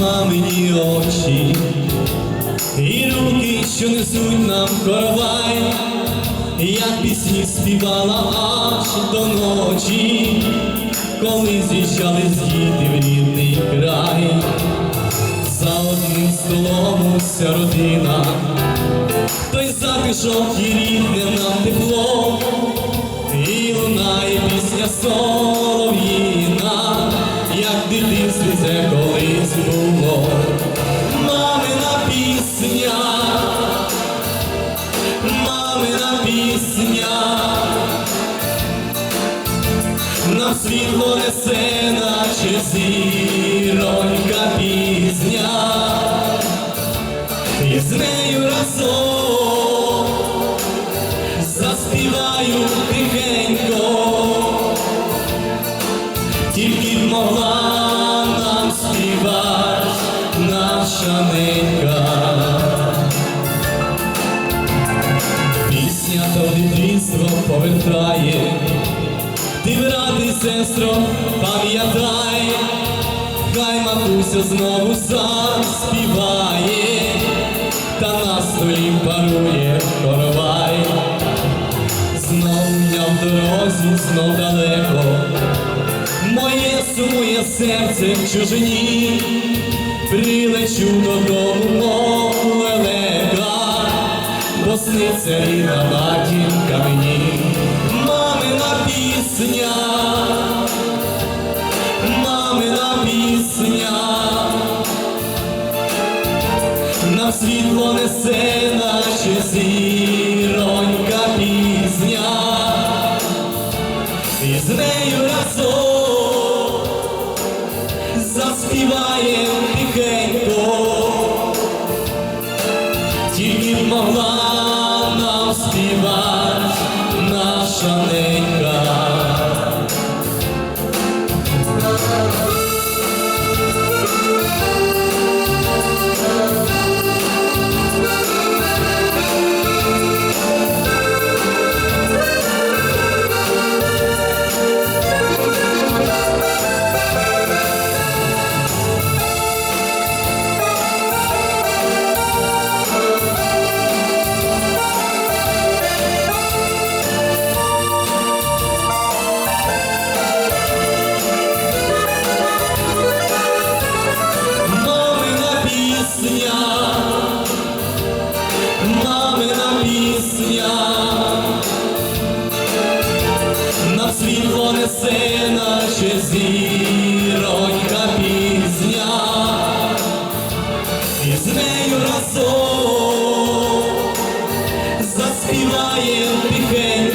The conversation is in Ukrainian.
мамині очі, і руки, що несуть нам коровай, як пісні співала аж до ночі, коли з'їжджали з діти в рідний край, за одним столом уся родина, той затишок і рідне нам тепло, і лунає пісня солов'їна, нам світло несе, наче зіронька пізня, і з нею разом заспіваю тихенько, тільки б могла нам співати наша ненька. Пісня то дитинство повертає, ти, і сестро, пам'ятай, хай матуся знову заспіває, та на столі парує коровай. Знов я в дорозі, знов далеко, моє сумує серце в чужині, прилечу додому, мов лелека, бо сниться рідна матінка мені, світло несе, наче зіронька пізня, і з нею разом заспіває тихенько, тільки могла нам співати наша ненька. Світло несе, зіронька пізня, і з нею разом заспіває тихенько,